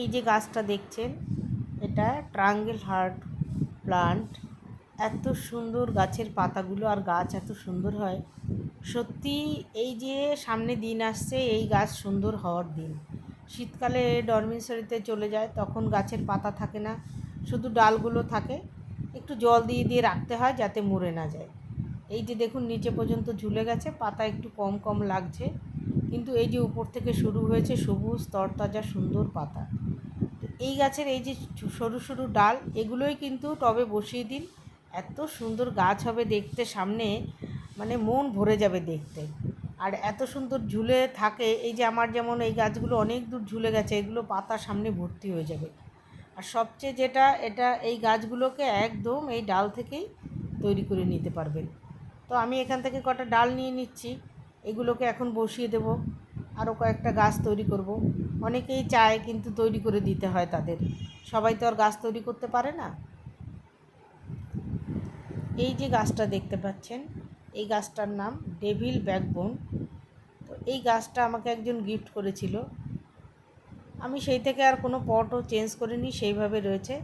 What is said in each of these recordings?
এই যে গাছটা দেখছেন, এটা ট্রাঙ্গেল হার্ট প্লান্ট। এত সুন্দর গাছের পাতাগুলো আর গাছ এত সুন্দর হয়। সত্যি এই যে সামনে দিন আসছে, এই গাছ সুন্দর হওয়ার দিন। শীতকালে ডরমিসরিতে চলে যায়, তখন গাছের পাতা থাকে না, শুধু ডালগুলো থাকে। একটু জল দিয়ে দিয়ে রাখতে হয় যাতে মরে না যায়। এই যে দেখুন, নিচে পর্যন্ত ঝুলে গেছে, পাতা একটু কম কম লাগছে। কিন্তু এই যে উপর থেকে শুরু হয়েছে সবুজ, তরতাজা, সুন্দর পাতা। এই গাছের এই যে সরু সরু ডাল, এগুলোই কিন্তু টবে বসিয়ে দিন। এত সুন্দর গাছ হবে দেখতে, সামনে মানে মন ভরে যাবে দেখতে। আর এত সুন্দর ঝুলে থাকে, এই যে আমার যেমন এই গাছগুলো অনেক দূর ঝুলে গেছে, এগুলো পাতা সামনে ভর্তি হয়ে যাবে। আর সবচেয়ে যেটা, এটা এই গাছগুলোকে একদম এই ডাল থেকেই তৈরি করে নিতে পারবেন। তো আমি এখান থেকে কটা ডাল নিয়ে নিচ্ছি, এগুলোকে এখন বসিয়ে দেব। আরও কয়েকটা গাছ তৈরি করব। অনেকেই চায় কিন্তু তৈরি করে দিতে হয় তাদের। সবাই তো আর গাছ তৈরি করতে পারে না। এই যে গাছটা দেখতে পাচ্ছেন, এই গাছটার নাম ডেভিল ব্যাকবোন। তো এই গাছটা আমাকে একজন গিফট করেছিল। আমি সেই থেকে আর কোনো পটও চেঞ্জ করিনি, সেইভাবে রয়েছে।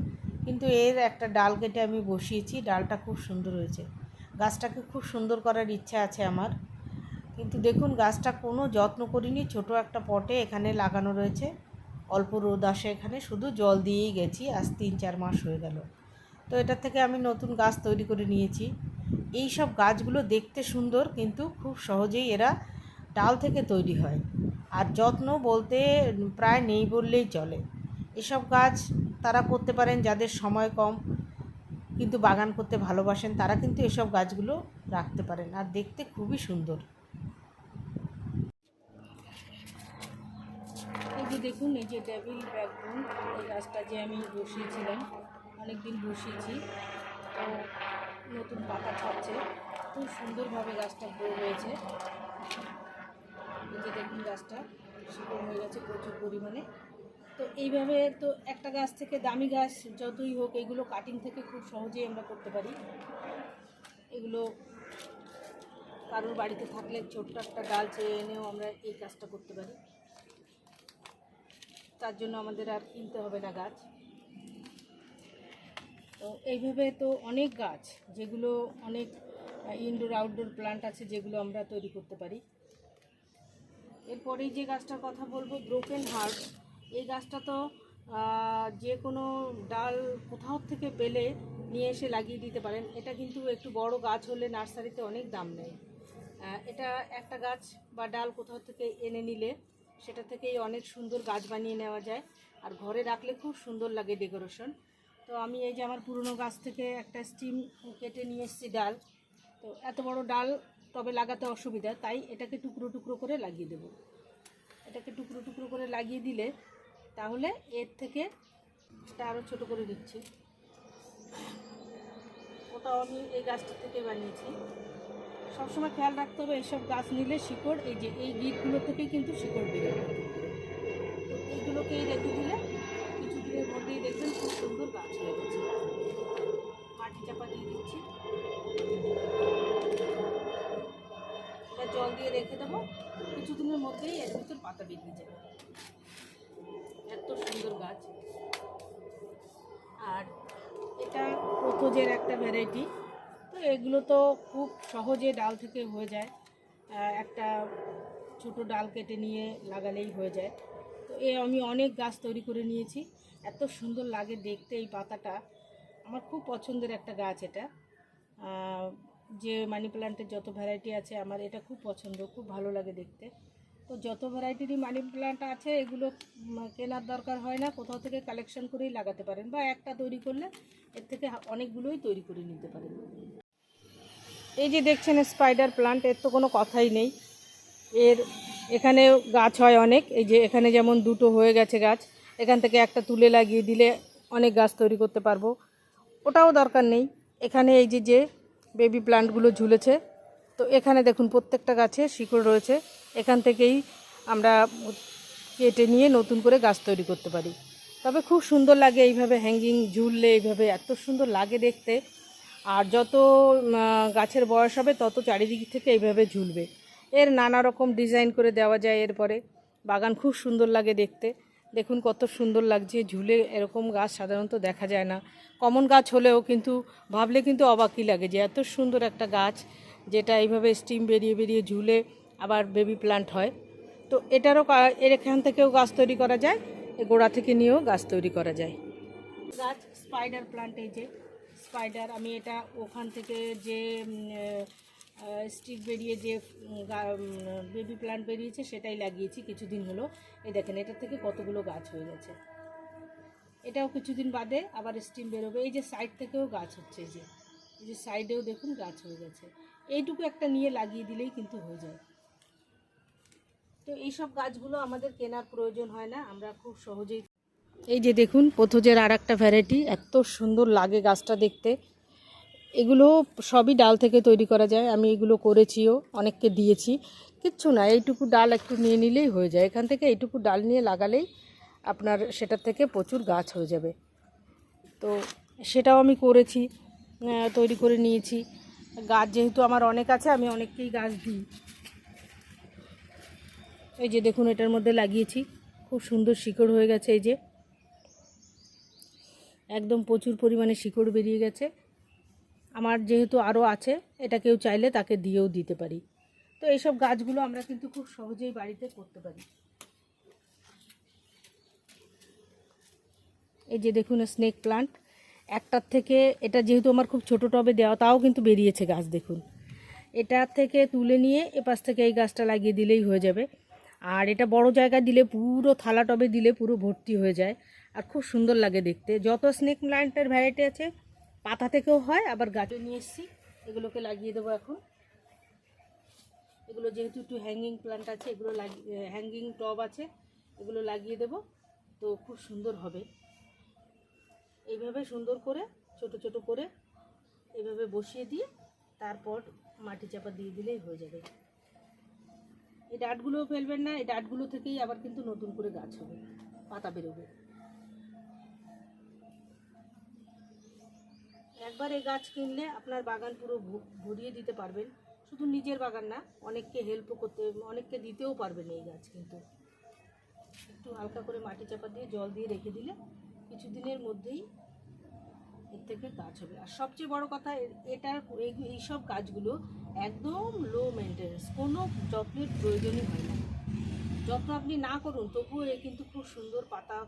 কিন্তু এর একটা ডাল কেটে আমি বসিয়েছি, ডালটা খুব সুন্দর হয়েছে। গাছটাকে খুব সুন্দর করার ইচ্ছা আছে আমার। কিন্তু দেখুন গাছটা কোনো যত্ন করিনি, ছোট একটা পটে এখানে লাগানো রয়েছে। অল্প রোদ আসে এখানে, শুধু জল দিয়েই গেছি, আজ তিন চার মাস হয়ে গেল। তো এটা থেকে আমি নতুন গাছ তৈরি করে নিয়েছি। এই সব গাছগুলো দেখতে সুন্দর, কিন্তু খুব সহজেই এরা ডাল থেকে তৈরি হয়। আর যত্ন বলতে প্রায় নেই বললেই চলে। এসব গাছ তারা করতে পারেন যাদের সময় কম, কিন্তু বাগান করতে ভালোবাসেন, তারা কিন্তু এসব গাছগুলো রাখতে পারেন। আর দেখতে খুবই সুন্দর এই যে দেখুন, এই যে ডেভিল ব্যাকবোন এই গাছটা যে আমি বসিয়েছিলাম অনেক দিন বসিয়েছি, তো নতুন পাতা ছাড়ছে, খুব সুন্দরভাবে গাছটা গ্রো হয়েছে। এই যে দেখুন গাছটা শিকড় হয়ে গেছে প্রচুর পরিমাণে। তো এইভাবে তো একটা গাছ থেকে দামি গাছ যতই হোক, এগুলো কাটিং থেকে খুব সহজেই আমরা করতে পারি। এগুলো কারোর বাড়িতে থাকলে ছোট্ট একটা ডাল চেয়ে এনেও আমরা এই কাজটা করতে পারি। তার জন্য আমাদের আর কিনতে হবে না গাছ। তো এইভাবে তো অনেক গাছ, যেগুলো অনেক ইনডোর আউটডোর প্লান্ট আছে যেগুলো আমরা তৈরি করতে পারি। এরপরেই যে গাছটার কথা বলব ব্রোকেন হার্ট এই গাছটা তো যে কোনো ডাল কোথাও থেকে পেলে নিয়ে এসে লাগিয়ে দিতে পারেন। এটা কিন্তু একটু বড় গাছ হলে নার্সারিতে অনেক দাম নেয়। এটা একটা গাছ বা ডাল কোথাও থেকে এনে নিলে সেটা থেকেই অনেক সুন্দর গাছ বানিয়ে নেওয়া যায়। আর ঘরে রাখলে খুব সুন্দর লাগে ডেকোরেশন তো আমি এই যে আমার পুরনো গাছ থেকে একটা স্টিম কেটে নিয়ে এসেছি ডাল। তো এত বড় ডাল তবে লাগাতে অসুবিধা, তাই এটাকে টুকরো টুকরো করে লাগিয়ে দেবো। এটাকে টুকরো টুকরো করে লাগিয়ে দিলে তাহলে এর থেকে এটা আরও ছোটো করে দিচ্ছি। ওটাও আমি এই গাছটা থেকে বানিয়েছি। সবসময় খেয়াল রাখতে হবে এইসব গাছ নিলে শিকড়, এই যে এই গিটগুলো থেকেই কিন্তু শিকড় বেরোবে তো এইগুলোকেই রেখে দিলে কিছু দিনের মধ্যেই দেখবেন খুব সুন্দর গাছ হয়ে গেছে। মাটি চাপা দিয়ে দিচ্ছি। এটা জল দিয়ে রেখে দেবো। কিছুদিনের মধ্যেই এর ভিতর পাতা বেরিয়ে যাবে। এত সুন্দর গাছ। আর এটা প্রোথোজের একটা ভ্যারাইটি তো এগুলো তো খুব সহজে ডাল থেকে হয়ে যায়। একটা ছোট ডাল কেটে নিয়ে লাগালেই হয়ে যায়। তো এ আমি অনেক গাছ তৈরি করে নিয়েছি। এত সুন্দর লাগে দেখতে এই পাতাটা। আমার খুব পছন্দের একটা গাছ এটা। যে মানি প্ল্যান্টের যত ভ্যারাইটি আছে আমার এটা খুব পছন্দ, খুব ভালো লাগে দেখতে। তো যত ভ্যারাইটিরই মানি প্ল্যান্ট আছে, এগুলো কেনার দরকার হয় না। কোথাও থেকে কালেকশন করেই লাগাতে পারেন বা একটা তৈরি করলে এর থেকে অনেকগুলোই তৈরি করে নিতে পারেন। এই যে দেখছেন স্পাইডার প্লান্ট এর তো কোনো কথাই নেই। এর এখানে গাছ হয় অনেক, এই যে এখানে যেমন দুটো হয়ে গেছে গাছ, এখান থেকে একটা তুলে লাগিয়ে দিলে অনেক গাছ তৈরি করতে পারব। ওটাও দরকার নেই। এখানে এই যে যে বেবি প্লান্টগুলো ঝুলেছে, তো এখানে দেখুন প্রত্যেকটা গাছে শিকড় রয়েছে। এখান থেকেই আমরা কেটে নিয়ে নতুন করে গাছ তৈরি করতে পারি। তবে খুব সুন্দর লাগে এইভাবে হ্যাঙ্গিং ঝুললে এইভাবে, এত সুন্দর লাগে দেখতে। আর যত গাছের বয়স হবে, তত চারিদিক থেকে এইভাবে ঝুলবে। এর নানা রকম ডিজাইন করে দেওয়া যায় এরপরে। বাগান খুব সুন্দর লাগে দেখতে। দেখুন কত সুন্দর লাগছে, ঝুলে এরকম গাছ সাধারণত দেখা যায় না। কমন গাছ হলেও কিন্তু ভাবলে কিন্তু অবাকই লাগে যে এত সুন্দর একটা গাছ যেটা এইভাবে স্টিম বেরিয়ে বেরিয়ে ঝুলে আবার বেবি প্লান্ট হয়। তো এটারও এর এখান থেকেও গাছ তৈরি করা যায় গোড়া থেকে নিয়েও গাছ তৈরি করা যায়। গাছ, স্পাইডার প্লান্ট এই যে স্পাইডার, আমি এটা ওখান থেকে যে স্টিক বেরিয়ে যে বেবি প্লান্ট বেরিয়েছে সেটাই লাগিয়েছি কিছুদিন হলো। এই দেখেন এটা থেকে কতগুলো গাছ হয়ে গেছে। এটাও কিছুদিন বাদে আবার স্টিম বেরোবে। এই যে সাইড থেকেও গাছ হচ্ছে, এই যে এই যে সাইডেও দেখুন গাছ হয়ে গেছে। এইটুকু একটা নিয়ে লাগিয়ে দিলেই কিন্তু হয়ে যায়। তো এইসব গাছগুলো আমাদের কেনার প্রয়োজন হয় না, আমরা খুব সহজেই এই যে দেখুন পথজের আর একটা ভ্যারাইটি এত সুন্দর লাগে গাছটা দেখতে। এগুলো সবই ডাল থেকে তৈরি করা যায়, আমি এগুলো করেছিও, অনেককে দিয়েছি। কিচ্ছু না, এইটুকু ডাল একটু নিয়ে নিলেই হয়ে যায়। এখান থেকে এইটুকু ডাল নিয়ে লাগালেই আপনার সেটার থেকে প্রচুর গাছ হয়ে যাবে। তো সেটাও আমি করেছি তৈরি করে নিয়েছি। গাছ যেহেতু আমার অনেক আছে, আমি অনেককেই গাছ দিই। এই যে দেখুন, এটার মধ্যে লাগিয়েছি। খুব সুন্দর শিকড় হয়ে গেছে এই যে। একদম প্রচুর পরিমাণে শিকড় বেরিয়ে গেছে। আমার যেহেতু আরও আছে, এটা কেউ চাইলে তাকে দিয়েও দিতে পারি। তো এইসব গাছগুলো আমরা কিন্তু খুব সহজেই বাড়িতে করতে পারি। এই যে দেখুন স্নেক প্লান্ট একটার থেকে, এটা যেহেতু আমার খুব ছোটো টবে দেওয়া, তাও কিন্তু বেরিয়েছে গাছ, দেখুন। এটার থেকে তুলে নিয়ে এপাশ থেকে এই গাছটা লাগিয়ে দিলেই হয়ে যাবে। আর এটা বড় জায়গায় দিলে পুরো থালা টবে দিলে পুরো ভর্তি হয়ে যায়। আর খুব সুন্দর লাগে দেখতে। যত স্নেক প্ল্যান্টের ভ্যারাইটি আছে, পাতা থেকেও হয়, আবার গাছে নিয়ে এসেছি। এগুলোকে লাগিয়ে দেবো এখন। এগুলো যেহেতু একটু হ্যাঙ্গিং প্লান্ট আছে, এগুলো লাগিয়ে হ্যাঙ্গিং টব আছে, এগুলো লাগিয়ে দেব। তো খুব সুন্দর হবে। এইভাবে সুন্দর করে, ছোট ছোট করে এইভাবে বসিয়ে দিয়ে তারপর মাটি চাপা দিয়ে দিলেই হয়ে যাবে। এই ডাঁটগুলোও ফেলবেন না, এই ডাঁটগুলো থেকেই আবার কিন্তু নতুন করে গাছ হবে, পাতা বেরোবে। একবার এই গাছ কিনলে আপনার বাগান পুরো ভরিয়ে দিতে পারবেন। শুধু নিজের বাগান না, অনেককে হেল্পও করতে, অনেককে দিতেও পারবেন এই গাছ কিন্তু। একটু হালকা করে মাটি চাপা দিয়ে জল দিয়ে রেখে দিলে কিছুদিনের মধ্যেই এর থেকে গাছ হবে। আর সবচেয়ে বড় কথা এটার এই- এইসব গাছগুলো একদম লো মেনটেন্স কোনো যত্নের প্রয়োজনই হয় না। যত্ন আপনি না করুন, তবুও এ কিন্তু খুব সুন্দর পাতা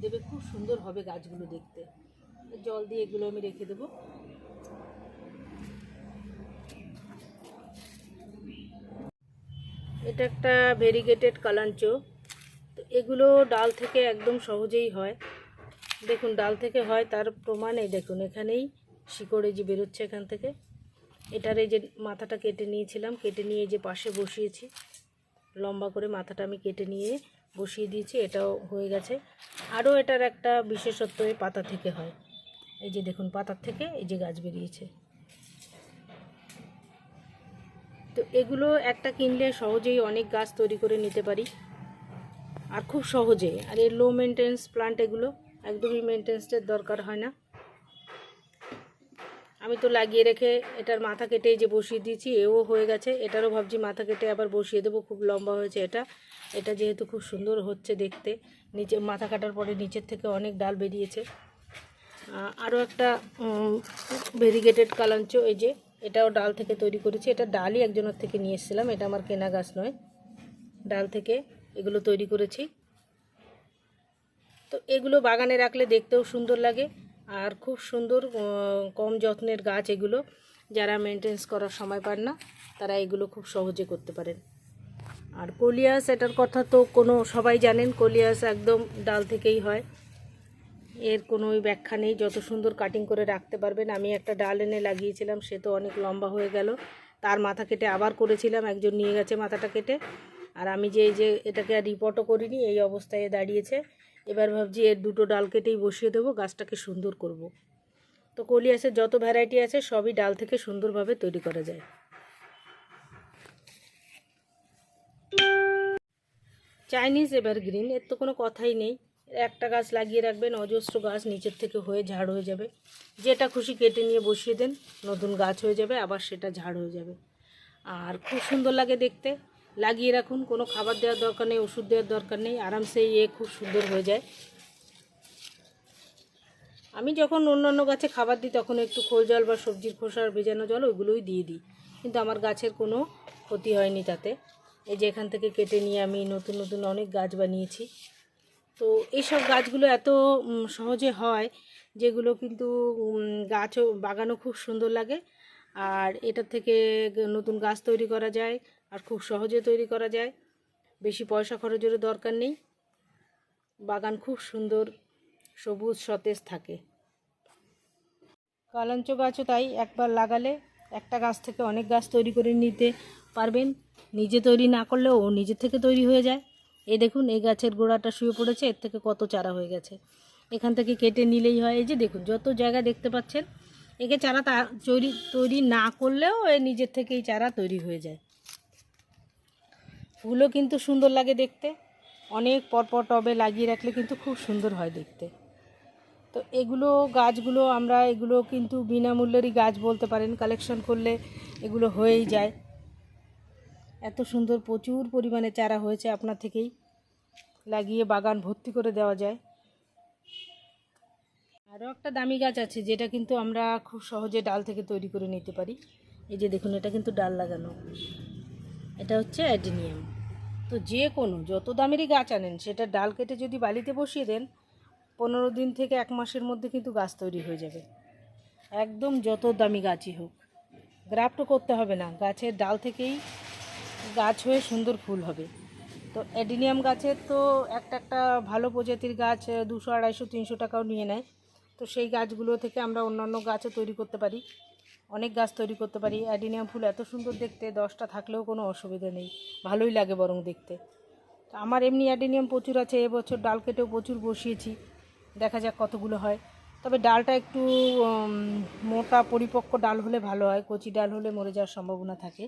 দেবে, খুব সুন্দর হবে গাছগুলো দেখতে। জল দিয়ে এগুলো আমি রেখে দেবো। এটা একটা ভেরিগেটেড কালাঞ্চো। তো এগুলো ডাল থেকে একদম সহজেই হয়। দেখুন, ডাল থেকে হয়, তার প্রমাণ দেখুন, এখানেই শিকড়ে যে বেরোচ্ছে এখান থেকে। এটার এই যে মাথাটা কেটে নিয়েছিলাম, কেটে নিয়ে যে পাশে বসিয়েছি। লম্বা করে মাথাটা আমি কেটে নিয়ে বসিয়ে দিয়েছি, এটাও হয়ে গেছে। আরও এটার একটা বিশেষত্ব এই পাতা থেকে হয়। এই যে দেখুন, পাতার থেকে এই যে গাছ বেরিয়েছে। তো এগুলো একটা কিনলে সহজেই অনেক গাছ তৈরি করে নিতে পারি। আর খুব সহজে, আর এর লো মেনটেন্স প্লান্ট এগুলো একদমই মেনটেন্সের দরকার হয় না। আমি তো লাগিয়ে রেখে এটার মাথা কেটে যে বসিয়ে দিয়েছি, এও হয়ে গেছে। এটারও ভাবছি মাথা কেটে আবার বসিয়ে দেবো, খুব লম্বা হয়েছে এটা। এটা যেহেতু খুব সুন্দর হচ্ছে দেখতে, নিচে মাথা কাটার পরে নিচের থেকে অনেক ডাল বেরিয়েছে। আরও একটা ভেরিগেটেড কালাঞ্চ এই যে, এটাও ডাল থেকে তৈরি করেছি। এটা ডালই একজনের থেকে নিয়ে এসেছিলাম, এটা আমার কেনা গাছ নয়। ডাল থেকে এগুলো তৈরি করেছি। তো এগুলো বাগানে রাখলে দেখতেও সুন্দর লাগে, আর খুব সুন্দর কম যত্নের গাছ এগুলো। যারা মেনটেন্স করার সময় পান না, তারা এগুলো খুব সহজে করতে পারেন। আর কলিয়াস, এটার কথা তো কোনো সবাই জানেন, কলিয়াস একদম ডাল থেকেই হয়। এর কোনো ব্যাখ্যা নেই। যত সুন্দর কাটিং করে রাখতে পারবেন। আমি একটা ডাল এনে লাগিয়েছিলাম, সে তো অনেক লম্বা হয়ে গেল। তার মাথা কেটে আবার করেছিলাম, একজন নিয়ে গেছে মাথাটা কেটে। আর আমি যে যে এটাকে আর রিপোর্টও করিনি, এই অবস্থায় দাঁড়িয়েছে। এবার ভাবছি এর দুটো ডাল কেটেই বসিয়ে দেবো, গাছটাকে সুন্দর করব। তো কলিয়াসের যত ভ্যারাইটি আছে, সবই ডাল থেকে সুন্দরভাবে তৈরি করা যায়। চাইনিজ এভারগ্রিন এর তো কোনো কথাই নেই। একটা গাছ লাগিয়ে রাখবেন, অজস্র গাছ নিচের থেকে হয়ে ঝাড় হয়ে যাবে। যেটা খুশি কেটে নিয়ে বসিয়ে দেন, নতুন গাছ হয়ে যাবে, আবার সেটা ঝাড় হয়ে যাবে। আর খুব সুন্দর লাগে দেখতে। লাগিয়ে রাখুন, কোনো খাবার দেওয়ার দরকার নেই, ওষুধ দেওয়ার দরকার নেই, আরামসে এ খুব সুন্দর হয়ে যায়। আমি যখন অন্যান্য গাছে খাবার দিই, তখন একটু খোল জল বা সবজির খোসার ভেজানো জল, ওইগুলোই দিয়ে দিই। কিন্তু আমার গাছের কোনো ক্ষতি হয়নি তাতে। এই যে এখান থেকে কেটে নিয়ে আমি নতুন নতুন অনেক গাছ বানিয়েছি। তো এইসব গাছগুলো এত সহজে হয় যেগুলো কিন্তু গাছও বাগানও খুব সুন্দর লাগে। আর এটা থেকে নতুন গাছ তৈরি করা যায় আর খুব সহজে তৈরি করা যায়। বেশি পয়সা খরচেরও দরকার নেই। বাগান খুব সুন্দর, সবুজ, সতেজ থাকে। কালাঞ্চ গাছও তাই একবার লাগালে একটা গাছ থেকে অনেক গাছ তৈরি করে নিতে পারবেন। নিজে তৈরি না করলেও নিজে থেকে তৈরি হয়ে যায়। এই দেখুন, এই গাছের গোড়াটা শুয়ে পড়েছে, এর থেকে কত চারা হয়ে গেছে। এখান থেকে কেটে নিলেই হয়। এই যে দেখুন, যত জায়গা দেখতে পাচ্ছেন, একে চারা তৈরি তৈরি না করলেও এ নিজের থেকেই চারা তৈরি হয়ে যায়। ফুলও কিন্তু সুন্দর লাগে দেখতে। অনেক পরপর টবে লাগিয়ে রাখলে কিন্তু খুব সুন্দর হয় দেখতে। তো এগুলো গাছগুলো আমরা এগুলো কিন্তু বিনামূল্যেরই গাছ বলতে পারেন। কালেকশন করলে এগুলো হয়েই যায়। এত সুন্দর প্রচুর পরিমাণে চারা হয়েছে আপনার থেকেই। লাগিয়ে বাগান ভর্তি করে দেওয়া যায়। আরও একটা দামি গাছ আছে, যেটা কিন্তু আমরা খুব সহজে ডাল থেকে তৈরি করে নিতে পারি। এই যে দেখুন, এটা কিন্তু ডাল লাগানো। এটা হচ্ছে অ্যাডিনিয়াম। তো যে কোনো, যত দামেরই গাছ আনেন, সেটা ডাল কেটে যদি বালিতে বসিয়ে দেন, পনেরো দিন থেকে এক মাসের মধ্যে কিন্তু গাছ তৈরি হয়ে যাবে। একদম যত দামি গাছই হোক। গ্রাফটও করতে হবে না। গাছের ডাল থেকেই গাছ হয়ে সুন্দর ফুল হবে। তো অ্যাডিনিয়াম গাছের তো একটা একটা ভালো প্রজাতির গাছ দুশো, আড়াইশো, তিনশো টাকাও নিয়ে নেয়। তো সেই গাছগুলো থেকে আমরা অন্যান্য গাছও তৈরি করতে পারি। অনেক গাছ তৈরি করতে পারি। অ্যাডিনিয়াম ফুল এত সুন্দর দেখতে, দশটা থাকলেও কোনো অসুবিধা নেই। ভালোই লাগে বরং দেখতে। তো আমার এমনি অ্যাডিনিয়াম প্রচুর আছে, এবছর ডাল কেটেও প্রচুর বসিয়েছি। দেখা যাক কতগুলো হয়। তবে ডালটা একটু মোটা পরিপক্ক ডাল হলে ভালো হয়, কচি ডাল হলে মরে যাওয়ার সম্ভাবনা থাকে।